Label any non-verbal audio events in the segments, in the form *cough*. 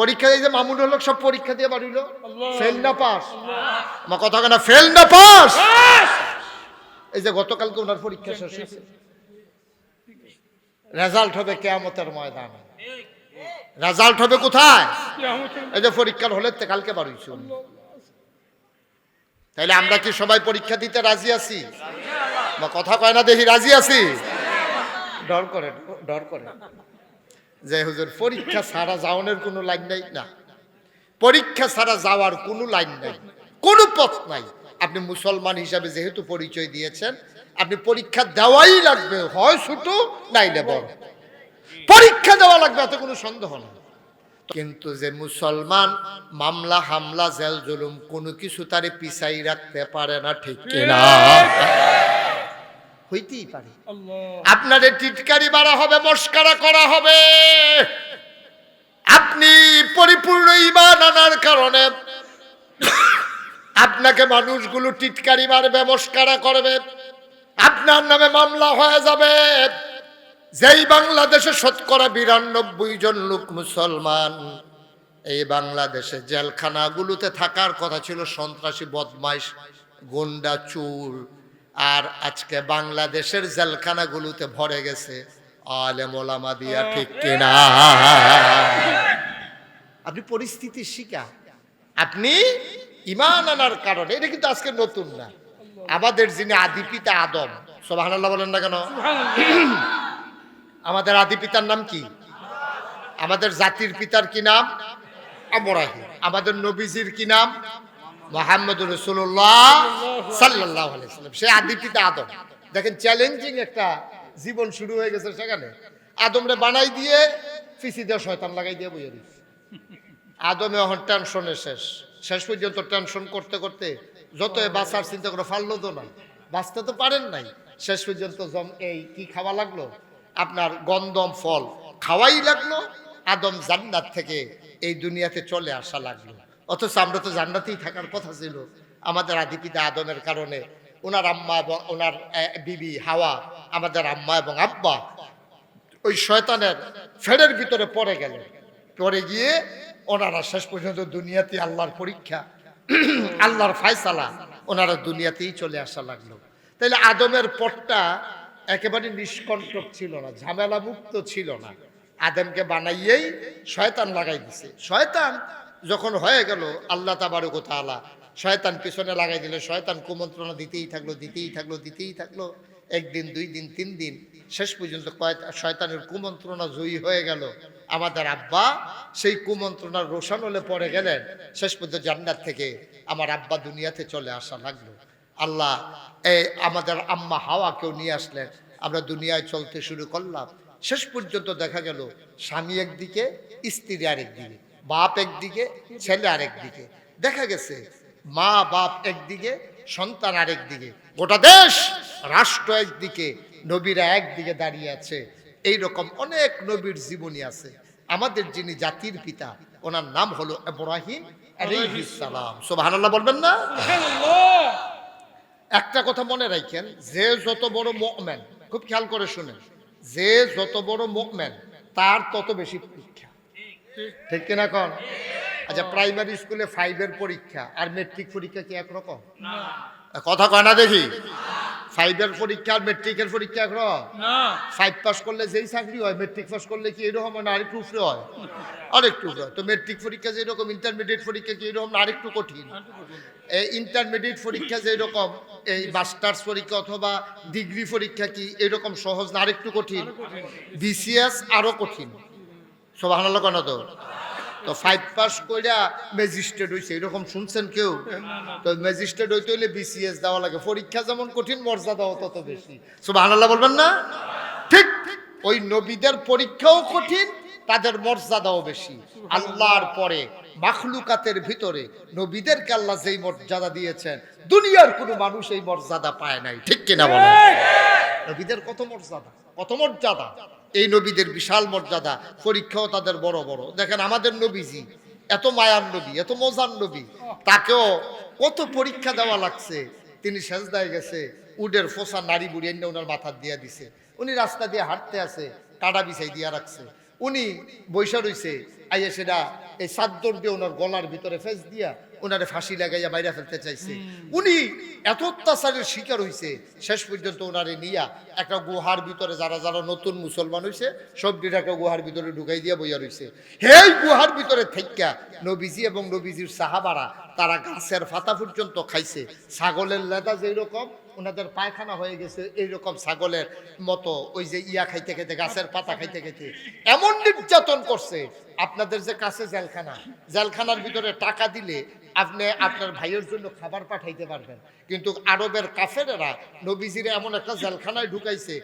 পরীক্ষা দিয়ে যে মামুন হলো সব পরীক্ষা দিয়ে বাড়িল ফেল না পাস। আমার কথা কেনা ফেল না পাস। এই যে গতকালকে ওনার পরীক্ষা শেষ হয়েছে। রেজাল্ট হবে কেয়ামতের ময়দানে। রেজাল্ট হবে কোথায়? এই যে পরীক্ষার হলে তে কালকে বাড়িয়েছি তাইলে আমরা কি সবাই পরীক্ষা দিতে রাজি আছি? বা কথা কয় না দেখি রাজি আছি? ডর করে ডর করে। যে হুজুর, পরীক্ষা ছাড়া যাওয়ানোর কোনো লাইন নাই? না। পরীক্ষা ছাড়া যাওয়ার কোনো লাইন নাই। কোনো পথ নাই। আপনি মুসলমান হিসাবে যেহেতু পরিচয় দিয়েছেন, আপনি পরীক্ষা দেওয়াই লাগবে, হয় ছোট নাইলে বড়। পরীক্ষা দেওয়া লাগবে, এত কোনো সন্দেহ নেই। কিন্তু যে মুসলমান মামলা, হামলা, জেল, জুলুম, কোনো কিছু তারে পিছাই রাখতে পারে না, ঠিক কিনা? হইতেই পারে। আপনাদের টিটকারি মারা হবে মস্কারা করা হবে। আপনি পরিপূর্ণ ইমান আনার কারণে আপনাকে মানুষগুলো টিটকারি মারবে মস্কারা করবে। আপনার নামে মামলা হয়ে যাবে। যেই বাংলাদেশে শতকরা বিরানব্বই জন লোক মুসলমান এই বাংলাদেশে জেলখানাগুলোতে থাকার কথা ছিল সন্ত্রাসী বদমাইশ গুন্ডা চুর আর আজকে বাংলাদেশের জেলখানাগুলোতে ভরে গেছে। আলেম ওলামা দিয়া ঠিক কিনা? আপনি পরিস্থিতির শিকার। আপনি ইমান আনার কারণে এটা কিন্তু আজকে নতুন না। আমাদের যিনি আদি পিতা আদম সোবাহান্লাহ বলেন না কেন? আমাদের আদি পিতার নাম কি? আমাদের জাতির পিতার কি নাম? আমাদের নবীজির কি নাম? মোহাম্মদ রসুল্লাহ সাল্লাহ সে আদি পিতা আদম। দেখেন চ্যালেঞ্জিং একটা জীবন শুরু হয়ে গেছে সেখানে। আদমরে বানাই দিয়ে ফিসি দিয়ে শয়তান লাগাই দিয়ে বইয়ে দিচ্ছে আদমে এখন টেনশনে শেষ। শেষ পর্যন্ত টেনশন করতে করতে যত বাঁচার চিন্তা করে ফাললো তো না। বাঁচতে তো পারেন নাই। শেষ পর্যন্ত জম- এই কি খাওয়া লাগল? আপনার গন্ধম ফল খাওয়াই লাগল। আদম জান্নাত থেকে এই দুনিয়াতে চলে আসা লাগল। অথচ আমরা তো জান্নাতেই থাকার কথা ছিল। আমাদের আদিপিতা আদমের কারণে। ওনার আম্মা এবং ওনার বিবি হাওয়া, আমাদের আম্মা এবং আব্বা ওই শয়তানের ফেরের ভিতরে পড়ে গেলেন পড়ে গিয়ে ওনারা শেষ পর্যন্ত দুনিয়াতে আল্লাহর পরীক্ষা, আল্লাহর ফায়সালা ওনারা দুনিয়াতেই চলে আসা লাগল। তাইলে আদমের পটটা একেবারে নিষ্কণ্টক ছিল না ঝামেলা মুক্ত ছিল না। আদমকে বানাইয়েই শয়তান লাগাই দিছে। শয়তান যখন হয়ে গেল, আল্লাহ তাবারক তাআলা শয়তান পিছনে লাগাই দিলে, শয়তান কুমন্ত্রণা দিতেই থাকল দিতেই থাকল দিতেই থাকল। একদিন, দুই দিন, তিন দিন, শেষ পর্যন্ত শয়তানের কুমন্ত্রণা জয়ী হয়ে গেল। আমাদের আব্বা সেই কুমন্ত্রণার রোশন হলে পড়ে গেলেন। শেষ পর্যন্ত জান্নাত থেকে আমার আব্বা দুনিয়াতে চলে আসা লাগল। আল্লাহ এই আমাদের আম্মা হাওয়াকেও নিয়ে আসলেন। আমরা দুনিয়ায় চলতে শুরু করলাম। শেষ পর্যন্ত দেখা গেল, স্বামী একদিকে, স্ত্রী আরেকদিকে। বাপ একদিকে ছেলে আরেক দিকে। দেখা গেছে মা বাপ একদিকে সন্তান আরেক দিকে। গোটা দেশ রাষ্ট্র একদিকে নবীরা একদিকে দাঁড়িয়ে আছে। এই রকম অনেক নবীর জীবনী আছে। আমাদের যিনি জাতির পিতা ওনার নাম হলো সালাম। সুবহানাল্লাহ বলবেন না? একটা কথা মনে রাখেন যে যত বড় মুমিন খুব খেয়াল করে শুনেন যে যত বড় মুমিন তার তত বেশি পরীক্ষা। ঠিক কিনা কন? আচ্ছা প্রাইমারি স্কুলে ফাইভের পরীক্ষা আর মেট্রিক পরীক্ষা কি একরকম? কথা কয় না দেখি। ফাইভের পরীক্ষা আর মেট্রিকের পরীক্ষা একরকম? ফাইভ পাস করলে যেই চাকরি হয় মেট্রিক পাস করলে কি এরকম হয় না আরেকটু উপরে হয়? আরেকটু হয়। তো মেট্রিক পরীক্ষা যেরকম ইন্টারমিডিয়েট পরীক্ষা কি এরকম না আরেকটু কঠিন? এই ইন্টারমিডিয়েট পরীক্ষা যেরকম এই মাস্টার্স পরীক্ষা অথবা ডিগ্রি পরীক্ষা কি এরকম সহজ না আরেকটু কঠিন? বিসিএস আরও কঠিন। সব হানালো কেন তো? তো ফাইভ পাস কইরা ম্যাজিস্ট্রেট হইছে এরকম শুনছেন কেউ? তো ম্যাজিস্ট্রেট হইতে হইলে বিসিএস দেওয়া লাগে। পরীক্ষা যেমন কঠিন মর্যাদাও তত বেশি। সব হানাল্লাহ বলবেন না? ঠিক ওই নবীদের পরীক্ষাও কঠিন তাদের মর্যাদাও বেশি। আল্লাহর পরে মাখলুকাতের ভিতরে নবীদেরকে আল্লাহ যেই মর্যাদা দিয়েছেন দুনিয়ার কোনো মানুষ এই মর্যাদা পায় নাই। ঠিক কিনা বলেন? নবীদের কত মর্যাদা? কত মর্যাদা? এই নবীদের বিশাল মর্যাদা, পরীক্ষাও তাদের বড় বড়। দেখেন আমাদের নবীজি, এত মায়ার নবী, এত মজার নবী, তাকেও কত পরীক্ষা দেওয়া লাগছে। তিনি সেজদায় গেছে উডের ফোসা নারী বুড়ি এনে ওনার মাথা দিয়া দিছে। উনি রাস্তা দিয়ে হাঁটতে আছে, কাটা বিছাই দিয়া রাখছে। উনি বৈশা রইছে, আইয়া সেটা এই চাদ্দর দিয়ে ওনার গলার ভিতরে ফেস দিয়া ওনারে ফাঁসি লাগাইয়া বাইরে ফেলতে চাইছে। উনি এত অত্যাচারের শিকার হইছে, শেষ পর্যন্ত ওনারে নিয়া একটা গুহার ভিতরে যারা যারা নতুন মুসলমান সবটির একটা গুহার ভিতরে ঢুকাই দিয়া বইয়া রইছে। হেই গুহার ভিতরে থেক্কা নবীজি এবং নবীজির সাহাবারা, তারা গাছের ফাতা পর্যন্ত খাইছে। ছাগলের লেদা যেই রকম ওনাদের পায়খানা হয়ে গেছে এইরকম ছাগলের মতো, ওই যে ইয়া খাইতে খাইতে, গাছের পাতা খাইতে খাইতে। এমন নির্যাতন করছে। আপনাদের যে কাছে জেলখানা, জেলখানার ভিতরে টাকা দিলে আপনি আপনার ভাইয়ের জন্য খাবার পাঠাইতে পারবেন। কিন্তু আরবের কাফেরেরা নবীজিরে এমন একটা জেলখানায় ঢুকাইছে,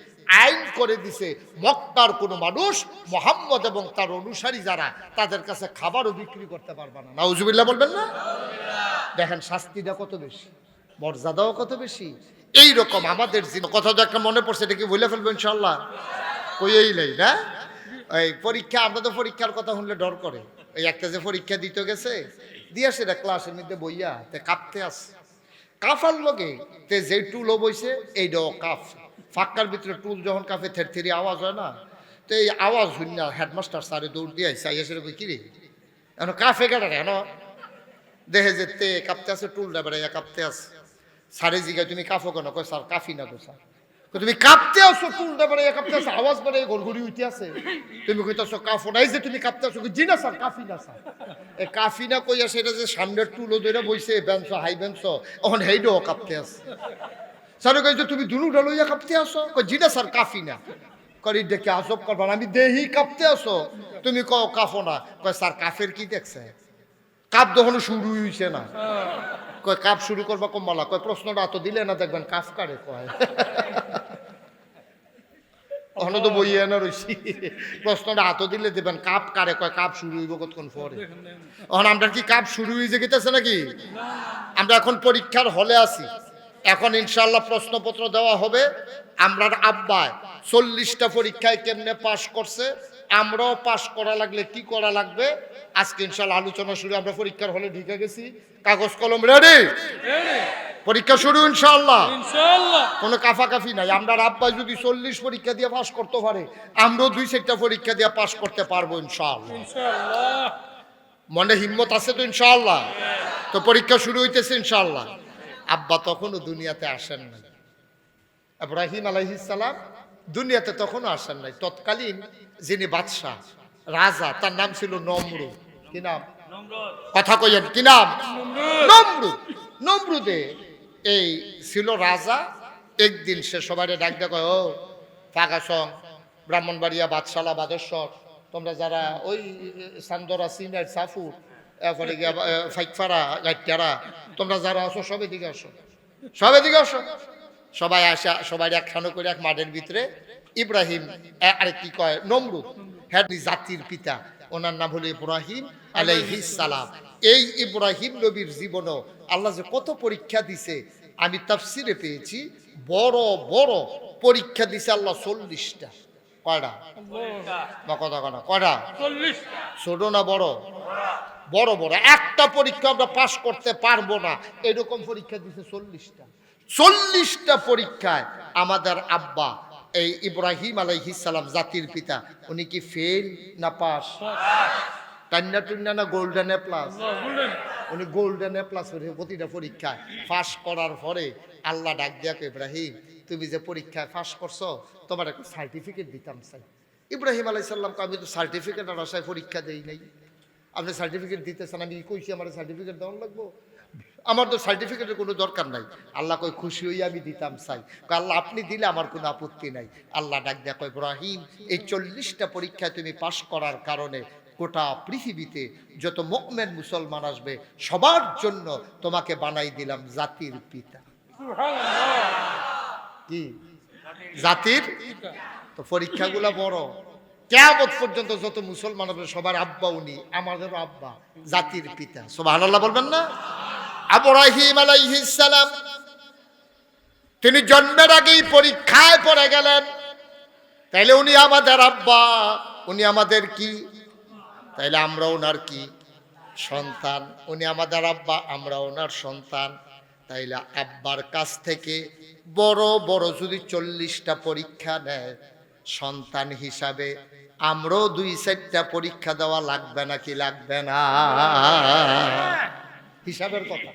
আইন করে দিছে, মক্কার কোনো মানুষ মোহাম্মদ এবং তার অনুসারী যারা, তাদের কাছে খাবারও বিক্রি করতে পারবে না। নাউজুবিল্লাহ বলবেন না? দেখেন, শাস্তিটা কত বেশি, মর্যাদাও কত বেশি। এই রকম আমাদের কথা তো একটা মনে পড়ছে, এটা কি বলে ফেলব ইনশাল্লাহ কইয়েই নাই, না? এই পরীক্ষা, আমরা তো পরীক্ষার কথা শুনলে ডর করে। ওই একটা যে পরীক্ষা দিতে গেছে দিয়ে আসে ক্লাসের মধ্যে বইয়া তে কাঁপতে আসে কাফার লগে তে যে টুলও বইছে এইটাও কাফ ফাঁকার ভিতরে টুল যখন কাফে থের থেরি আওয়াজ হয় না? তো এই আওয়াজ শুনি না হেডমাস্টার স্যারে দৌড় দিয়ে আইসা এসে কই কিরে এখন কাফে কাটা কেন দেখে যে তে কাঁপতে আছে টুলটা বেড়াইয়া কাঁপতে আছে। সারে জিগায়, তুমি কাফো কেন? কয়, স্যার কাফি না তো স্যার। তুমি কাঁপতে আসো টুলটা বেড়াইয়া কাঁপতে আছে আওয়াজ বেড়াই গড়গড়ি উঠে আছে। তুমি কইতাছো কাফো নাই যে তুমি কাঁপতে আসো জি না স্যার কাফি না স্যার। এ কাফি না কইয়া সেটা যে সামনের টুলো ধরে বইছে বেঞ্চ হাই বেঞ্চ। এখন হেইডও কাঁপতে আছে। স্যার কইছে তুমি দুনুটা লইয়া কাঁপতে আসো কই, জি না স্যার কাফি না। করি দেখে আজব করবার আমি দেহি কাঁপতে আসো তুমি কও কাফো না। কয় স্যার কাফের কি দেখছে? কাপ দহনো শুরু হইছে না। কয় কাপ শুরু করবা? কম্বালা কয় প্রশ্নটা এত দিলে না দেখবেন কাফ কারে কয়। *laughs* ওখানে তো বইয়ে না রইছি। প্রশ্নটা হাত দিলে দেবেন কাপ কারে কয় কাপ শুরু হইব কতক্ষণ পরে? এখন আমরা কি কাপ শুরু হয়ে গেতেছে নাকি? আমরা এখন পরীক্ষার হলে আছি। এখন ইনশাল্লাহ প্রশ্নপত্র দেওয়া হবে। আমরার আব্বায় চল্লিশটা পরীক্ষায় কেমনে পাশ করছে আমরাও পাশ করা লাগলে কি করা লাগবে? আজকে ইনশাল্লাহ আলোচনা শুরু আমরা পরীক্ষার হলে ঢুকে গেছি। কাগজ কলম রেডি পরীক্ষা শুরু ইনশাল্লাহ কোনো কাফাকাফি নাই। আমরা আব্বাই যদি চল্লিশ পরীক্ষা দিয়ে পাশ করতে পারে আমরাও দুই চারটা পরীক্ষা দিয়ে পাশ করতে পারব ইনশাআল্লাহ। ইনশাআল্লাহ। মনে হিম্মত আছে তো ইনশাল্লাহ তো পরীক্ষা শুরু হইতেছে ইনশাল্লাহ আব্বা তখনও দুনিয়াতে আসেন নাই। ইব্রাহিম আলাইহিসালাম দুনিয়াতে তখনও আসেন নাই। তৎকালীন যিনি বাদশাহ রাজা তার নাম ছিল নমরু কি নাম? কথা কইয়েন কি নাম? নমরুদ। নমরুদে। এই ছিল রাজা একদিন সে সবাই ডাক ডাক ও ফাঁকাসং ব্রাহ্মণবাড়িয়া বাদশালা বাদেশ্বর তোমরা যারা ওই সান্দরা সিনার সাফুর এরপরে গিয়া ফাইকফারা গাইটারা তোমরা যারা আছো সবে দিকে আসো। সবে দিকে আসো। সবাই আসা সবাই এক একখানো করে এক মাঠের ভিতরে। ইব্রাহিম আরে কি কয়? নমরুদ হ্যাঁ জাতির পিতা। ওনার নাম হলো ইব্রাহিম আলাইহিস সালাম। এই ইব্রাহিম নবীর জীবনও আল্লাহ যে কত পরীক্ষা দিছে আমি তাফসিরে পেয়েছি বড় বড় পরীক্ষা দিছে আল্লাহ চল্লিশটা। কয়টা? কথা কয়টা? ছোট না বড়? বড় বড়। একটা পরীক্ষা আমরা পাশ করতে পারব না। এরকম পরীক্ষা দিছে চল্লিশটা। চল্লিশটা পরীক্ষায় আমাদের আব্বা, এই ইব্রাহিম আলাইহিসালাম জাতির পিতা, উনি কি ফেল না পাস টান্না টুন্না না প্লাস উনি প্লাস প্রতিটা পরীক্ষায় করার পরে আল্লাহ ডাক ইব্রাহিম, তুমি যে পরীক্ষায় পাস করছ, তোমার একটা সার্টিফিকেট দিতাম চাই ইব্রাহিম আলাইসাল্লামকে আমি তো সার্টিফিকেট আর আশায় পরীক্ষা দেই নাই। আপনি সার্টিফিকেট দিতেছেন, আমি কইছি, আমার সার্টিফিকেট দেওয়ার লাগবো? আমার তো সার্টিফিকেটের কোনো দরকার নাই। আল্লাহ কই খুশি হই আমি দিতাম চাই। আল্লাহ আপনি দিলে আমার কোনো আপত্তি নাই। আল্লাহ ডাক দেখো ইব্রাহিম এই চল্লিশটা পরীক্ষায় তুমি পাশ করার কারণে গোটা পৃথিবীতে যত মুকমেন মুসলমান আসবে সবার জন্য তোমাকে বানাই দিলাম জাতির পিতা। কি? জাতির? তো পরীক্ষাগুলো বড়। কেয়ামত পর্যন্ত যত মুসলমান হবে সবার আব্বা উনি আমাদেরও আব্বা জাতির পিতা। সুবহানাল্লাহ বলবেন না? আবরাহিম আলাইহিস সালাম। তিনি জন্মের আগেই পরীক্ষায় পড়ে গেলেন। তাইলে উনি আমাদের আব্বা, উনি আমাদের কি? তাইলে আমরা ওনার কি? সন্তান। উনি আমাদের আব্বা, আমরা ওনার সন্তান। তাইলে আব্বার কাছ থেকে বড় বড় যদি চল্লিশটা পরীক্ষা নেয় সন্তান হিসাবে, আমরাও দুই চারটা পরীক্ষা দেওয়া লাগবে না কি লাগবে না? হিসাবের কথা।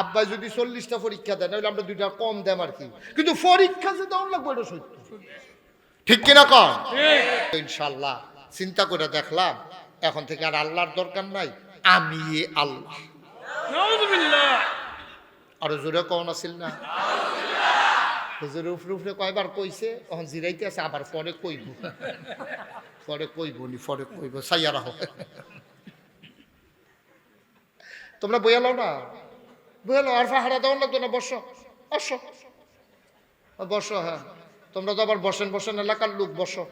আব্বাই যদি চল্লিশটা পরীক্ষা দেয় তাহলে আমরা দুইটা কম দেম আর কি। কিন্তু পরীক্ষা যে দেওয়ার লাগবে এটা সত্য। ঠিক কিনা ইনশাল্লাহ চিন্তা করে দেখলাম এখন থেকে আর আল্লাহর দরকার নাই আমি আল্লাহ। আরও জোরে কম আছিল না? হুজুরে উফরে উফরে কয়বার কইছে? এখন জিরাইতে আছে আবার পরে কইব। পরে কইব নি পরে কইব সাইয়া রাখো তোমরা বইয়া লও না? বইয়া লও আর ফাহারা লাগতো না বসো। বসো। বসো হ্যাঁ। তোমরা তো আবার বসেন বসেন এলাকার লোক, বসো।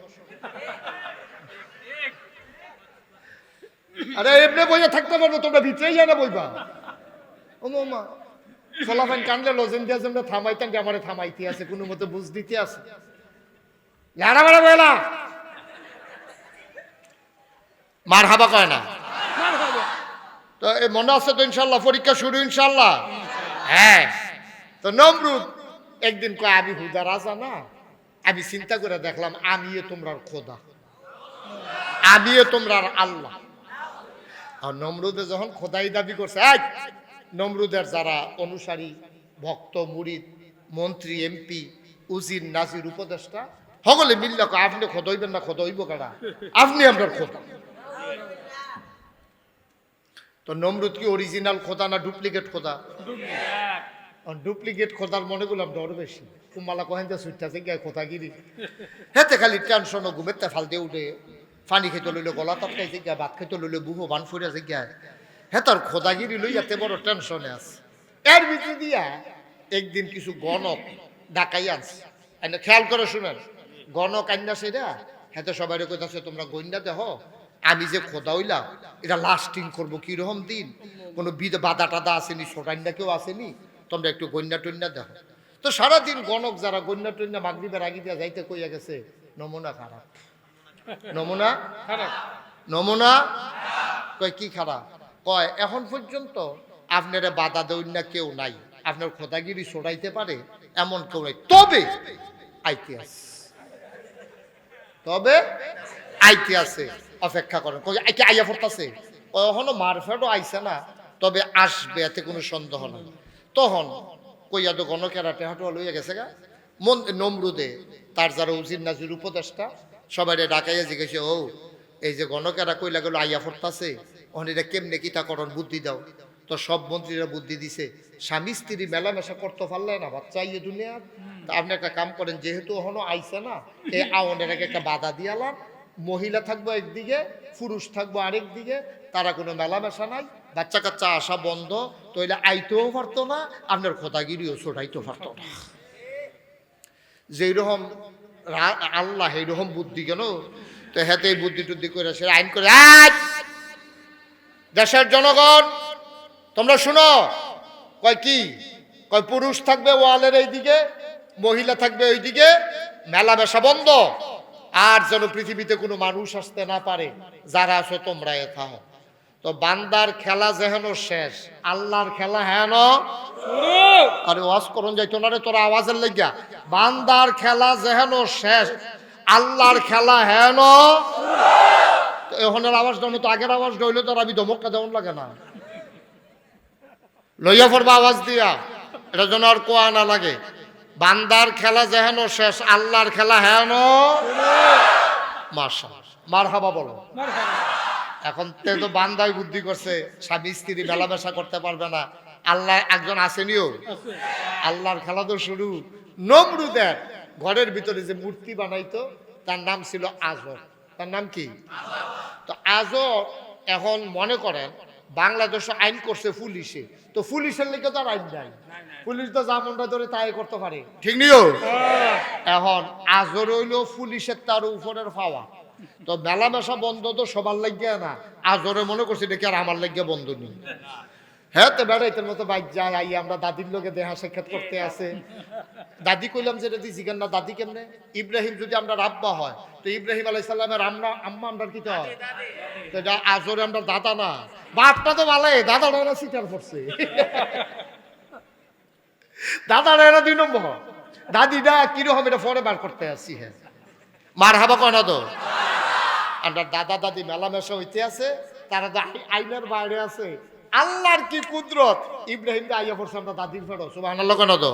আরে এমনি বইয়া থাকতে পারব, তোমরা ভিতরেই যায় না বইবা। ও মা ফলাফান কানলে লজেন দিয়া যেমন থামাইতাম যে আমারে থামাইতে আছে, কোনো মতো বুঝ দিতে আছে। লাড়া মারা বলা মার হাবা কয় না? তো এ মনে আছে তো ইনশাল্লাহ পরীক্ষা শুরু ইনশাল্লাহ? হ্যাঁ। তো নমরুদ একদিন কয় আমি হুদা রাজা না? আমি চিন্তা করে দেখলাম আমিও তোমরার খোদা। আমিও তোমরার আল্লাহ। আর নমরুদে যখন খোদাই দাবি করছে এই নমরুদের যারা অনুসারী ভক্ত মুরিদ মন্ত্রী এমপি উজির নাজির উপদেষ্টা সকলে মিললে আপনি খোদইবেন না খোদইব কারা আপনি আপনার খোদা। তো নমরুদ কি অরিজিনাল খোদা না ডুপ্লিকেট খোদা? ডুপ্লিকেট খোদার মনে করলাম ডর বেশি। কুমালা কহেন যে সুইটা থেকে খোদাগিরি। *laughs* হেতে খালি টেনশন ও ঘুমেতে ফাল দিয়ে উঠে। পানি খেতে লইলে গলা তপকাই থেকে ভাত খেতে লইলে বুহো বান ফুরে থেকে হেতার খোদাগিরি লই এত বড় টেনশনে আছে। এর ভিতরে দিয়া একদিন কিছু গণক ডাকাই আনছে। খেয়াল করে শুনেন। গণক আন্না সেটা হেতে সবাই কইতাছে তোমরা গইন্ডা দেহ? আমি যে খোদা হইলাম এটা লাস্টিং করব কীরকম দিন? কোনো বিদ বাদা টাদা আসেনি সোটাইন্ডা কেউ আসেনি? তোমরা একটু গন্যা টন্যা দেখো। তো সারাদিন গণক যারা গন্যা টন্যা মাগরিবের আগে দিয়া যাইতে কইয়া গেছে নমুনা খারাপ। নমুনা? নমুনা? কয় কি খারাপ? কয় এখন পর্যন্ত আপনারা বাধা দেউন না কেউ নাই। আপনার খোদাগিরি সরাইতে পারে এমন কেউ নাই। তবে আইতে আছে তবে আইতে আছে অপেক্ষা করেন। আইয়া পড়তাছে? এখনও মারফেটও আইছে না, তবে আসবে, এতে কোনো সন্দেহ নাই। তখন কইয়া তো গণকেরা টেহাটো লইয়া গেছে গা। মন নমরুদে, তার যারা উজির নাজির উপদেষ্টা সবাই ডাকাইয়া জিজ্ঞেসে, ও, এই যে গণকেরা কইলা গেল আইয়া পড়তাছে ওখানে এটা কেমনে কিতা করন বুদ্ধি দাও। তো সব মন্ত্রীরা বুদ্ধি দিছে, স্বামী স্ত্রী মেলামেশা করতে পারলে না, বাচ্চা ইয়ে দুনিয়া আপনি একটা কাম করেন, যেহেতু এখনও আইছে না, এই আওনের একটা বাধা দিয়ালাম মহিলা থাকব একদিকে, পুরুষ থাকব আরেক দিকে, তারা কোনো মেলামেশা নাই বাচ্চা কাচ্চা আসা বন্ধ, তইলে আইতেও পারতো না, আপনার খোদাগিরিও ছোটাইতেও পারতো না। যেরকম রা- আল্লাহ এইরকম বুদ্ধি কেন? তো হেতে বুদ্ধি টুদ্ধি করে সে আইন করে, আজ দেশের জনগণ, তোমরা শুনো, কয় কি? কয় পুরুষ থাকবে ওয়ালের এই দিকে মহিলা থাকবে ওই দিকে মেলা বেশা বন্ধ। আর যেন পৃথিবীতে কোনো মানুষ আসতে না পারে যারা আছো তোমরা এ থাও। তো বান্দার খেলা যেহেন শেষ আল্লাহর খেলা হেন আরে ওয়াজ করন যাইতো না রে তোর আওয়াজের লাগিয়া। বান্দার খেলা যেহেন শেষ আল্লাহর খেলা হেন এখনের আওয়াজ দাও তো আগের আওয়াজ ডইলে তোর আমি ধমকটা দেওয়ান লাগে না। লইয়া পড়বা আওয়াজ দিয়া এটা যেন আর কোয়া না লাগে। বান্দার খেলা যেহেন শেষ, আল্লাহর খেলা হেন? মার হাবা বলো। এখন তে বান্দাই বুদ্ধি করছে, স্বামী, স্ত্রী মেলামেশা করতে পারবে না। আল্লাহ একজন আসেনিও আল্লাহর খেলা তো শুরু। নমরুদের ঘরের ভিতরে যে মূর্তি বানাইতো, তার নাম ছিল আজর। তার নাম কি? তো আজর এখন মনে করেন বাংলাদেশে আইন করছে পুলিশে। তো পুলিশের লিখে তো আর আইন নাই। পুলিশ তো জামনটা ধরে তাই করতে পারে। ঠিক নিও এখন আজর হইল পুলিশের তার উপরের পাওয়া তো মেলামেশা বন্ধ তো সবার লাগিয়ে না। আজরে মনে করছি দেখি আর আমার লাগিয়ে বন্ধ নেই। হ্যাঁ তো বেড়াইতের মতো বাইক যায় আই আমরা দাদির লোকে দেহা সাক্ষাৎ করতে আছে। দাদি কইলাম যে জিগান না দাদি কেমনে? ইব্রাহিম যদি আমরা রাব্বা হয় তো ইব্রাহিম আলাইসাল্লামের আমরা আম্মা আমরা কি হয় তো এটা আজরে আমরা দাদা না। বাপটা তো ভালো দাদাটা না সিটার পড়ছে দাদাটা এরা দুই নম্বর। দাদিটা কীরকম এটা পরে বার করতে আসছি হ্যাঁ। মার হাবা কয় না তো? আমরা দাদা দাদি মেলামেশা হইতে আছে তারা আইনের বাইরে আছে। আল্লাহর কি কুদরত? ইব্রাহিম দা আইয়া পড়ছে, আমরা দাদির ফেরো সুবহানাল্লাহ কেন তো?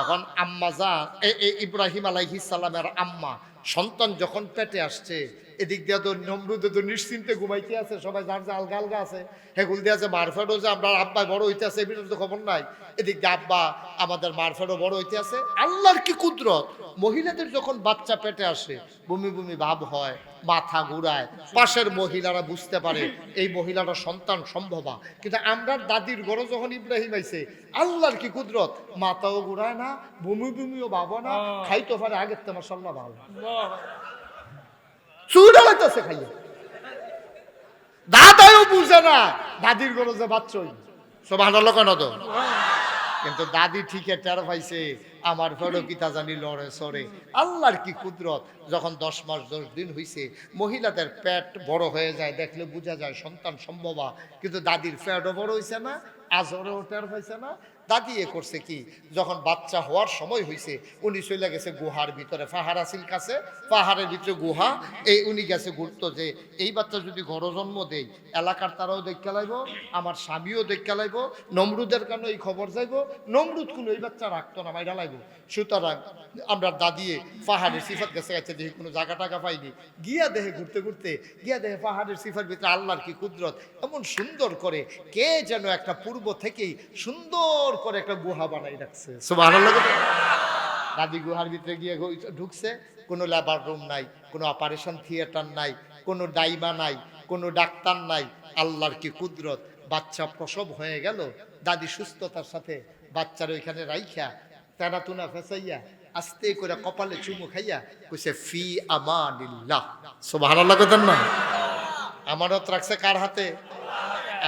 এখন আম্মা যা ইব্রাহিম আলাইহিস সালামের আম্মা, সন্তান যখন পেটে আসছে, এদিক দিয়ে তো নমরুদে তো নিশ্চিন্তে ঘুমাইতে আছে, সবাই যার যে আলগা আলগা আছে হেগুল দিয়ে আছে মারফেটও যে আমরা আব্বা বড় হইতে আছে এবির তো খবর নাই। এদিক দিয়ে আব্বা, আমাদের মারফেটও বড় হইতে আছে। আল্লাহর কি কুদরত? মহিলাদের যখন বাচ্চা পেটে আসে, বমি বমি ভাব হয় মাথা ঘুরায়। পাশের মহিলারা বুঝতে পারে এই মহিলাটা সন্তান সম্ভবা। কিন্তু আমরা দাদির ঘরে যখন ইব্রাহিম আইছে আল্লাহর কি কুদরত? মাথাও ঘুরায় না বমি বমিও ভাবো না খাইতে পারে আগের তো মাসাল্লাহ ভালো। লাগতেছে খাইয়ে। দাদাও বুঝে না দাদির ঘরে যে বাচ্চই। সব আনালো কেন তো? কিন্তু দাদি ঠিকে টের পাইছে, আমার ফেরো কিতা জানি লড়ে সরে আল্লাহর কি কুদরত, যখন দশ মাস, দশ দিন হইছে, মহিলাদের পেট বড় হয়ে যায়, দেখলে বোঝা যায় সন্তান সম্ভবা, কিন্তু দাদির পেটও বড় হইছে না আজরেও টের পাইছে না এ করছে কি? যখন বাচ্চা হওয়ার সময় হইছে, উনি চলে গেছে গুহার ভিতরে। পাহাড় আসিল কাছে? পাহাড়ের ভিতরে গুহা। এই উনি গেছে ঘুরতো যে, এই বাচ্চা যদি ঘর জন্ম দেই, এলাকার তারাও দেখতে লাইব, আমার স্বামীও দেখতে লাইব, নমরুদের কারণে এই খবর যাইব? নমরুদ কোনো এই বাচ্চা রাখতো না, মাইরা লাইব। সুতরাং আমরা দাদিয়ে পাহাড়ের সিফাত গেছে গেছে দেখি কোনো জায়গা টাকা পাইনি। গিয়া দেহে ঘুরতে ঘুরতে, গিয়া দেহে পাহাড়ের সিফার ভিতরে আল্লাহর কি কুদরত, এমন সুন্দর করে কে যেন একটা পূর্ব থেকেই সুন্দর করে একটা গুহা বানাই রাখছে। দাদি গুহার ভিতরে গিয়ে ঢুকছে কোনো লেবার রুম নাই কোনো অপারেশন থিয়েটার নাই কোনো ডাইমা নাই কোনো ডাক্তার নাই আল্লাহর কি কুদরত বাচ্চা প্রসব হয়ে গেল দাদি সুস্থতার সাথে বাচ্চার ওইখানে রাইখা তেনা তুনা ফেসাইয়া আস্তে করে কপালে চুমু খাইয়া কইছে ফি আমানিল্লাহ। সুবহানাল্লাহ কথা না। আমানত রাখছে কার হাতে?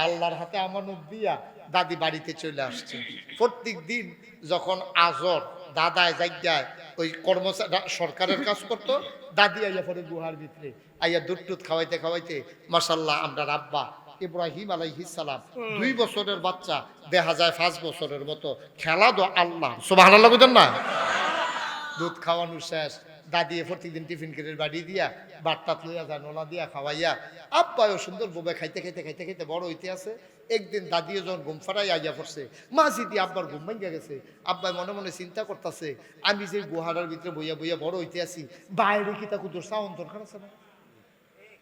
আল্লাহর হাতে আমানত দিয়া দাদি বাড়িতে চলে আসছে। প্রত্যেক দিন যখন আজর দাদায় জায়গায় ওই কর্মচারী সরকারের কাজ করতো দাদি আইয়া পরে গুহার ভিতরে আইয়া দুধ টুধ খাওয়াইতে খাওয়াইতে মাসাল্লাহ আমরা রাব্বা ইব্রাহিম আলাইহিসালাম দুই বছরের বাচ্চা দেখা যায় পাঁচ বছরের মতো। খেলা দো আল্লাহ সুবাহ না? দুধ খাওয়ানো শেষ। দাদি প্রত্যেকদিন টিফিন কেটের বাড়ি দিয়া বাট্টাত লইয়া নোলা দিয়া খাওয়াইয়া আব্বায়ও সুন্দর বোবে খাইতে খাইতে খাইতে খাইতে বড় হইতে আছে। একদিন দাদিও যখন ঘুম ফারাই আইয়া পড়ছে, মাঝি দিয়ে আব্বার ঘুম ভাঙ্গা গেছে। আব্বাই মনে মনে চিন্তা করতেছে, আমি যে গুহারার ভিতরে বইয়া বইয়া বড় হইতে আছি, বাইরে কি তা কুদুর সাউন্ড দরকার আছে না?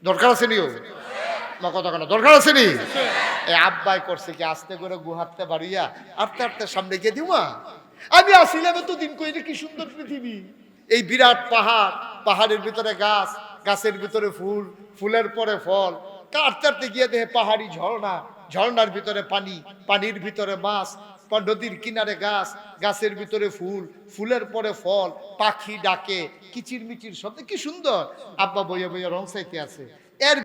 দরকার আছে নিও? কথা কেন দরকার আছে নি? এই আব্বাই করছে কি, আস্তে করে গুহাতে বাড়িয়া, আস্তে আস্তে সামনে গিয়ে দিমা আমি আসিলাম তো দিন কই কি সুন্দর পৃথিবী। এই বিরাট পাহাড়, পাহাড়ের ভিতরে গাছ, গাছের ভিতরে ফুল, ফুলের পরে ফল। কাটতে গিয়ে দেখে পাহাড়ি ঝর্ণা, ঝর্ণার ভিতরে পানি, পানির ভিতরে মাছ নদীর কিনারে গাছ, গাছের ভিতরে ফুল, ফুলের পরে ফল, পাখি ডাকে কিচির মিচির শব্দ, কি সুন্দর। আব্বা বইয়া বইয়া রং চাইতে আছে। এর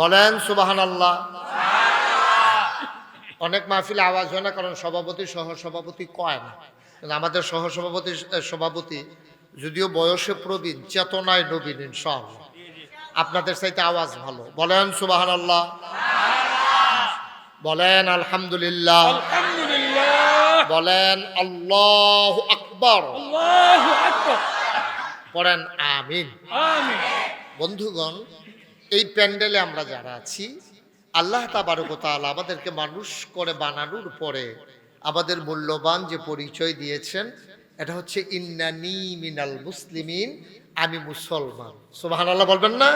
বলেন সুবাহান আল্লাহ অনেক মাহফিলে আওয়াজ হয় না, কারণ সভাপতি সহ সভাপতি কয় না। আমাদের সহ সভাপতি সভাপতি যদিও বয়সে প্রবীণ চেতনায় নবীন ইনশাআল্লাহ। আপনাদের চাইতে আওয়াজ ভালো। বলেন সুবাহান আল্লাহ বলেন আলহামদুলিল্লাহ। বলেন আল্লাহ আকবর। পড়েন আমিন। আমিন। বন্ধুগণ এই প্যান্ডেলে আমরা যারা আছি আল্লাহ তাবারকতাল আমাদেরকে মানুষ করে বানানোর পরে আমাদের মূল্যবান যে পরিচয় দিয়েছেন এটা হচ্ছে ইন্নানি মিনাল মুসলিমিন, আমি মুসলমান। সোবাহান আল্লাহ বলবেন না?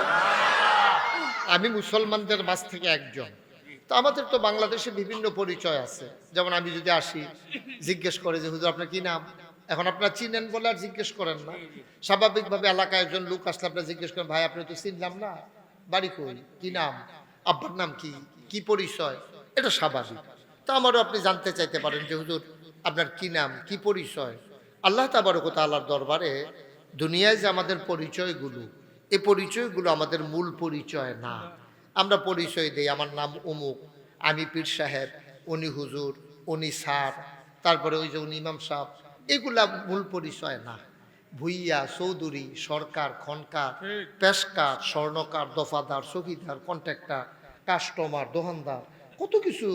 আমি মুসলমানদের মাঝ থেকে একজন। তো আমাদের তো বাংলাদেশে বিভিন্ন পরিচয় আছে। যেমন আমি যদি আসি, জিজ্ঞেস করে যে, হুজুর, আপনার কি নাম? এখন আপনার চিনেন বলে আর জিজ্ঞেস করেন না। স্বাভাবিকভাবে এলাকায় একজন লোক আসলে আপনার জিজ্ঞেস করেন, ভাই, আপনি তো চিনলাম না। বাড়ি কই? কি নাম? আব্বার নাম কি? কি পরিচয়? এটা স্বাভাবিক। তা আমারও আপনি জানতে চাইতে পারেন যে, হুজুর, আপনার কি নাম? কি পরিচয়? আল্লাহ তাবারকতা আল্লাহর দরবারে দুনিয়ায় যে আমাদের পরিচয়গুলো এই পরিচয়গুলো আমাদের মূল পরিচয় না। আমরা পরিচয় দেই, আমার নাম অমুক, আমি পীর সাহেব, উনি হুজুর, উনি স্যার, তারপরে ওই যে উনি ইমাম সাহেব, এগুলা মূল পরিচয় না। ভুইয়া, চৌধুরী, সরকার, খনকার, পেশকার, স্বর্ণকার, দফাদার, চকিদার, কন্ট্রাক্টর, কাস্টমার, দোকানদার, কত কিছু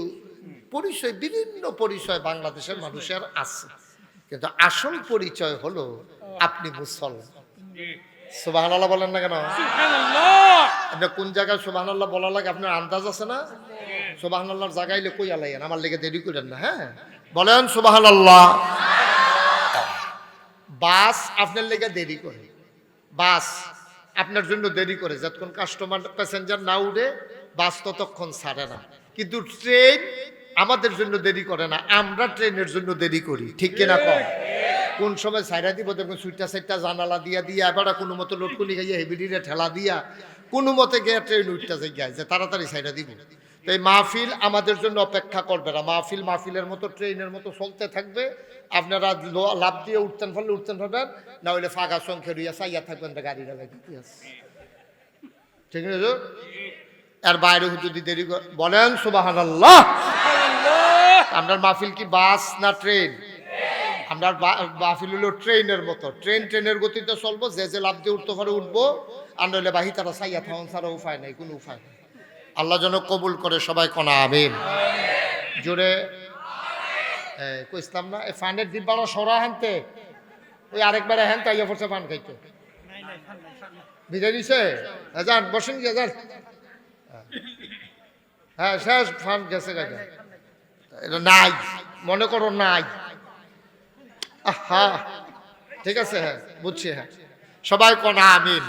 পরিচয়, বিভিন্ন পরিচয় বাংলাদেশের মানুষের আছে। কিন্তু আসল পরিচয় হলো আপনি মুসলমান। সুবাহ বলেন না কেন? আপনি কোন জায়গায় সুবাহ বলা লাগে আপনার আন্দাজ আছে না? সুবাহ জায়গায় কই আলাইন আমার লেগে দেরি করেন না হ্যাঁ? বলেন সুবাহ বাস আপনার লেগে দেরি করে। বাস আপনার জন্য দেরি করে। যতক্ষণ কাস্টমার প্যাসেঞ্জার না উঠে বাস ততক্ষণ ছাড়ে না। কিন্তু ট্রেন আমাদের জন্য দেরি করে না আমরা ট্রেনের জন্য দেরি করি ঠিক কিনা কম কোন? সময় সাইডা দিব দেখুন সুইটা সাইটটা জানালা দিয়া দিয়া এবার কোনো মতো লটকুনি গাইয়া হেবিডিরে ঠেলা দিয়া কোনো মতে গিয়ে ট্রেন উঠতে যাই গাই যে তাড়াতাড়ি সাইডা দিব। তো এই মাহফিল আমাদের জন্য অপেক্ষা করবে না মাহফিল মাহফিলের মতো ট্রেনের মতো চলতে থাকবে আপনারা লাভ দিয়ে উঠতেন ফেললে উঠতেন ফেলবেন না হলে ফাঁকা সংখ্যা রইয়া সাইয়া থাকবেন তা গাড়ি লাগে ঠিক আছে? আর বাইরে যদি দেরি বলেন সুবাহান আল্লাহ আপনার মাহফিল কি বাস না ট্রেন? আমরা মাহফিল হলো ট্রেনের মতো। ট্রেন, ট্রেনের গতিতে চলবো, যে যে লাভ দিয়ে উঠতে পারে উঠবো, আর নইলে বাহি তারা সাইয়া থাকুন ছাড়া উপায় নাই, কোনো উপায় নাই। আল্লাহ যেন কবুল করে সবাই কনা, আমিন। জোরে। কইসলাম না এই ফানের ডিব্বাটা সরা হানতে। ওই আরেকবার হ্যান তাইয়া পড়ছে ফান খাইতে। বিদায় দিছে যান, বসেন গিয়ে, যান। হ্যাঁ শেষ, ফান গেছে গাড়ি এটা নাই মনে করো নাই। আহা ঠিক আছে হ্যাঁ বুঝছি হ্যাঁ। সবাই কনা আমিন।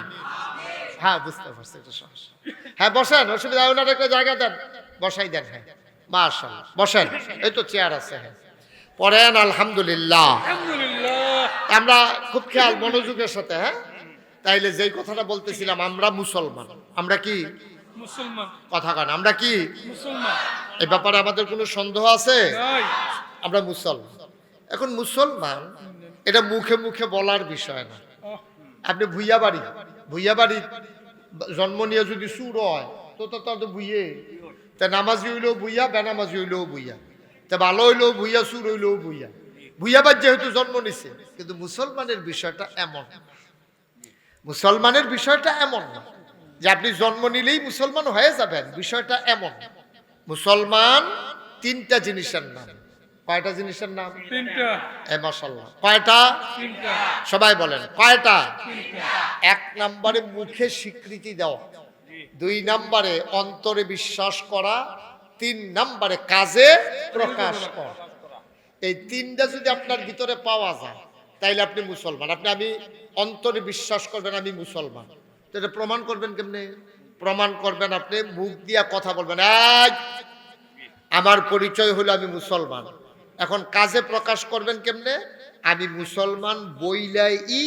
হ্যাঁ বুঝতে পারছি এটা সহজ হ্যাঁ বসেন অসুবিধা ওনার একটা জায়গা দেন। বসাই দেন হ্যাঁ। মার্শাল বসেন এই তো চেয়ার আছে হ্যাঁ। পড়েন আলহামদুলিল্লাহ। আলহামদুলিল্লাহ। আমরা খুব খেয়াল মনোযোগের সাথে হ্যাঁ। তাইলে যেই কথাটা বলতেছিলাম আমরা মুসলমান। আমরা কি? মুসলমান। কথা কান আমরা কি? মুসলমান। এই ব্যাপারে আমাদের কোনো সন্দেহ আছে? আমরা মুসলমান। এখন মুসলমান এটা মুখে মুখে বলার বিষয় না। আপনি ভুইয়া বাড়ি ভুইয়া বাড়ি জন্ম নিয়ে যদি সুর হয় তো তো তো তো ভুইয়ে। তা নামাজি হইলেও ভুইয়া বেনামাজি হইলেও ভুইয়া। তা ভালো হইলেও ভুইয়া সুর হইলেও ভুইয়া। ভুইয়া বাদ যেহেতু জন্ম নিছে কিন্তু মুসলমানের বিষয়টা এমন। মুসলমানের বিষয়টা এমন না যে আপনি জন্ম নিলেই মুসলমান হয়ে যাবেন বিষয়টা এমন। মুসলমান তিনটা জিনিসের নাম। কয়টা জিনিসের নাম? তিনটা। এ মাসাল্লাহ কয়টা? সবাই বলেন কয়টা? এক নম্বরে মুখে স্বীকৃতি দেওয়া দুই নম্বরে অন্তরে বিশ্বাস করা তিন নম্বরে কাজে প্রকাশ করা। এই তিনটা যদি আপনার ভিতরে পাওয়া যায় তাইলে আপনি মুসলমান। আপনি আমি অন্তরে বিশ্বাস করবেন আমি মুসলমান। এটা প্রমাণ করবেন কেমনে? প্রমাণ করবেন আপনি মুখ দিয়া কথা বলবেন। এই, আমার পরিচয় হলো আমি মুসলমান। এখন কাজে প্রকাশ করবেন কেমনে? আমি মুসলমান বইলাই ই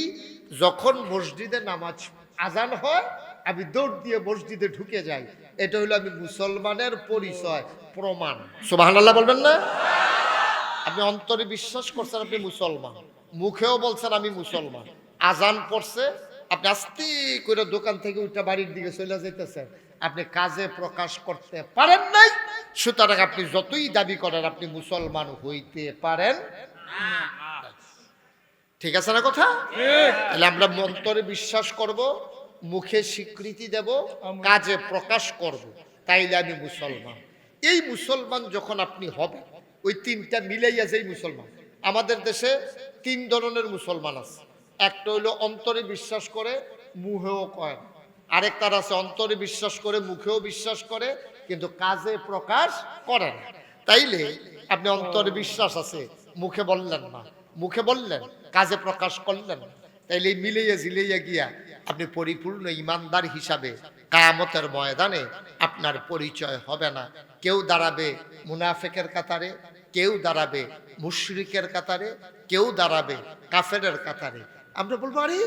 যখন মসজিদে নামাজ আজান হয় আমি দৌড় দিয়ে মসজিদে ঢুকে যাই। এটা হলো আমি মুসলমানের পরিচয় প্রমাণ। সুবহানাল্লাহ বলবেন না? আপনি অন্তরে বিশ্বাস করছেন আপনি মুসলমান। মুখেও বলছেন আমি মুসলমান। আজান পড়ছে আপনি আস্তে করে দোকান থেকে উঠে বাড়ির দিকে চলে যেতেছেন আপনি কাজে প্রকাশ করতে পারেন নাই সুতরাং আপনি যতই দাবি করেন আপনি মুসলমান হইতে পারেন ঠিক আছে না কথা? তাহলে আমরা অন্তরে বিশ্বাস করব মুখে স্বীকৃতি দেব কাজে প্রকাশ করব তাইলে আমি মুসলমান। এই মুসলমান যখন আপনি হবেন ওই তিনটা মিলাইয়া যেই মুসলমান আমাদের দেশে তিন ধরনের মুসলমান আছে। একটা হইল অন্তরে বিশ্বাস করে, মুহেও কয়। আরেকটার আছে, অন্তরে বিশ্বাস করে, মুখেও বিশ্বাস করে, কিন্তু কাজে প্রকাশ করে না। তাইলে আপনি অন্তরে বিশ্বাস আছে, মুখে বললেন না। মুখে বললেন, কাজে প্রকাশ করলেন। তাইলে এই মিলাইয়া গিয়া আপনি পরিপূর্ণ ইমানদার হিসাবে কায়ামতের ময়দানে আপনার পরিচয় হবে না। কেউ দাঁড়াবে মুনাফেকের কাতারে, কেউ দাঁড়াবে মুশরিকের কাতারে, কেউ দাঁড়াবে কাফেরের কাতারে। আমরা বলব, আরে,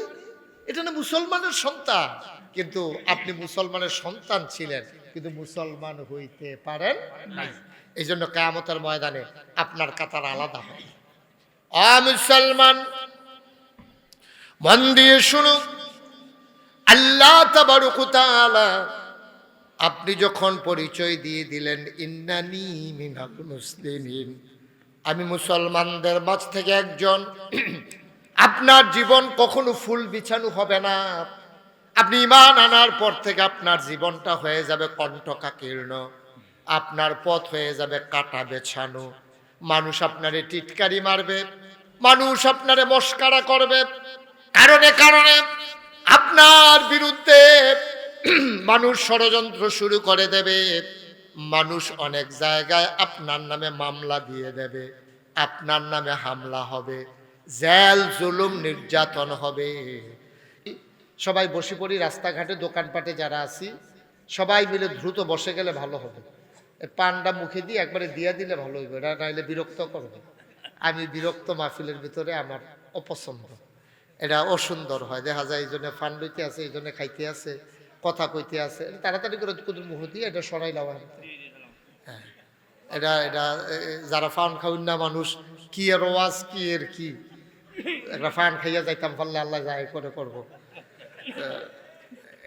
এটা না মুসলমানের সন্তান। কিন্তু আপনি মুসলমানের সন্তান ছিলেন, কিন্তু মুসলমান হইতে পারেন এই জন্য কায়ামতের ময়দানে আপনার কাতার আলাদা আ মুসলমান, মন দিয়ে শুনুন। আল্লাহ আপনি যখন পরিচয় দিয়ে দিলেন, ইন্নানি মিনাল মুসলিমিন, আমি মুসলমানদের মাঝ থেকে একজন আপনার জীবন কখনো ফুল বিছানো হবে না। আপনি ইমান আনার পর থেকে আপনার জীবনটা হয়ে যাবে কণ্ঠকাকীর্ণ। আপনার পথ হয়ে যাবে কাটা বেছানো। মানুষ আপনারে টিটকারি মারবে। মানুষ আপনারে মস্কারা করবে। কারণে কারণে আপনার বিরুদ্ধে মানুষ ষড়যন্ত্র শুরু করে দেবে। মানুষ অনেক জায়গায় আপনার নামে মামলা দিয়ে দেবে। আপনার নামে হামলা হবে। জেল জুলুম নির্যাতন হবে। সবাই বসে পড়ি রাস্তাঘাটে দোকানপাটে যারা আছি সবাই মিলে দ্রুত বসে গেলে ভালো হবে। পানটা মুখে দিয়ে একবারে দিয়ে দিলে ভালো হইবে এটা নাইলে বিরক্ত করবে। আমি বিরক্ত মাহফিলের ভিতরে আমার অপছন্দ। এটা অসুন্দর হয়। দেখা যায় এই জন্য ফান লইতে আছে এই জন্য খাইতে আছে কথা কইতে আছে তাড়াতাড়ি করে কুদুর মুখ দিয়ে এটা সরাই দেওয়া হ্যাঁ। এটা এটা যারা ফান খাউন না মানুষ কি এর ওয়াজ কি এর কি? একটা ফান খাইয়া যাইতাম, পারলে আল্লাহ যায় করে করব।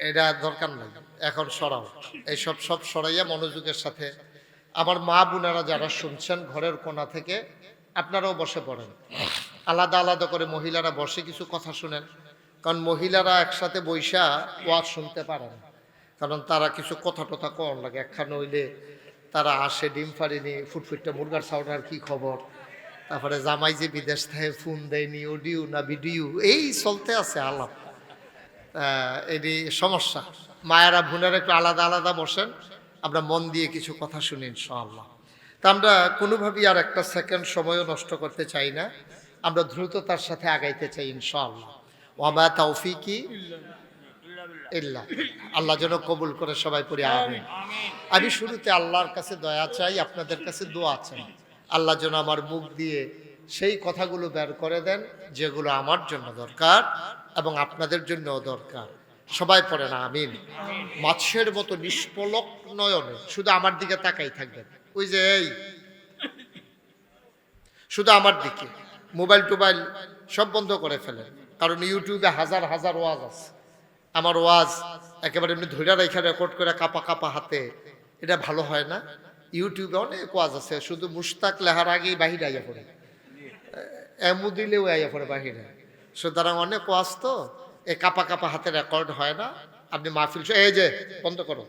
এটা দরকার নাই, এখন সরাও। এইসব সব সরাইয়া মনোযোগের সাথে আমার মা বোনেরা যারা শুনছেন, ঘরের কোণা থেকে আপনারাও বসে পড়েন। আলাদা আলাদা করে মহিলারা বসে কিছু কথা শুনেন, কারণ মহিলারা একসাথে বৈশা ওয়াজ শুনতে পারেন কারণ তারা কিছু কথা টথা কর লাগে, একখানে হইলে তারা আসে ডিম ফাড়িনি, ফুটফুটটা মুরগার সাউনার কি খবর? তারপরে জামাই যে বিদেশ থেকে ফোন দেয়নি অডিও না ভিডিও এই চলতে আছে আলাপ। এটি সমস্যা। মায়েরা বোনেরা একটু আলাদা আলাদা বসেন, আমরা মন দিয়ে কিছু কথা শুনি ইনশাআল্লাহ। তা আমরা কোনোভাবেই আর একটা সেকেন্ড সময়ও নষ্ট করতে চাই না। আমরা দ্রুততার সাথে আগাইতে চাই ইনশাআল্লাহ। ওয়ামা তৌফিকি ইল্লা আল্লাহ যেন কবুল করে সবাই পড়ি, আমিন। আমি শুরুতে আল্লাহর কাছে দয়া চাই, আপনাদের কাছে দোয়া চাই। আল্লাহ যেন আমার মুখ দিয়ে সেই কথাগুলো বের করে দেন, যেগুলো আমার জন্য দরকার এবং আপনাদের জন্যও দরকার। সবাই পড়ে না আমিন। মাছের মতো নিষ্পলক নয়নে, শুধু আমার দিকে তাকাই থাকবেন। ওই যে এই, শুধু আমার দিকে, মোবাইল টোবাইল সব বন্ধ করে ফেলেন, কারণ ইউটিউবে হাজার হাজার ওয়াজ আছে। আমার ওয়াজ একেবারে এমনি ধৈর্য রেখা রেকর্ড করে কাপা কাপা হাতে, এটা ভালো হয় না? ইউটিউবে অনেক ওয়াজ আছে শুধু মুস্তাক লেহার আগেই বাহিরে আইয়া পড়ে। এমু দিলেও আইয়া পড়ে বাহিরে। সুতরাং অনেক ওয়াজ তো এ কাপা কাপা হাতে রেকর্ড হয় না। আপনি মাহফিল এই যে বন্ধ করো।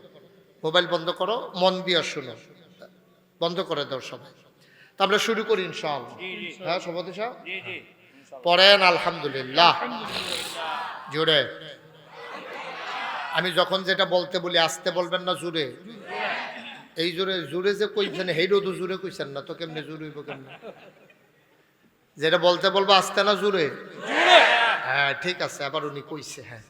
মোবাইল বন্ধ করো মন দিয়ে শুনো। বন্ধ করে দাও সবাই। তা আমরা শুরু করি ইনশাআল্লাহ। হ্যাঁ সভাপতি সাহেব? পড়েন আলহামদুলিল্লাহ। জুড়ে আমি যখন যেটা বলতে বলি আসতে বলবেন না জুড়ে এই জোরে জোরে যে কইছেন হেইরও তো জোরে কইছেন না তো কেমনে জোর হইব কেমনে? যেটা বলতে বলব আসতে না জোরে। হ্যাঁ ঠিক আছে আবার উনি কইছে হ্যাঁ।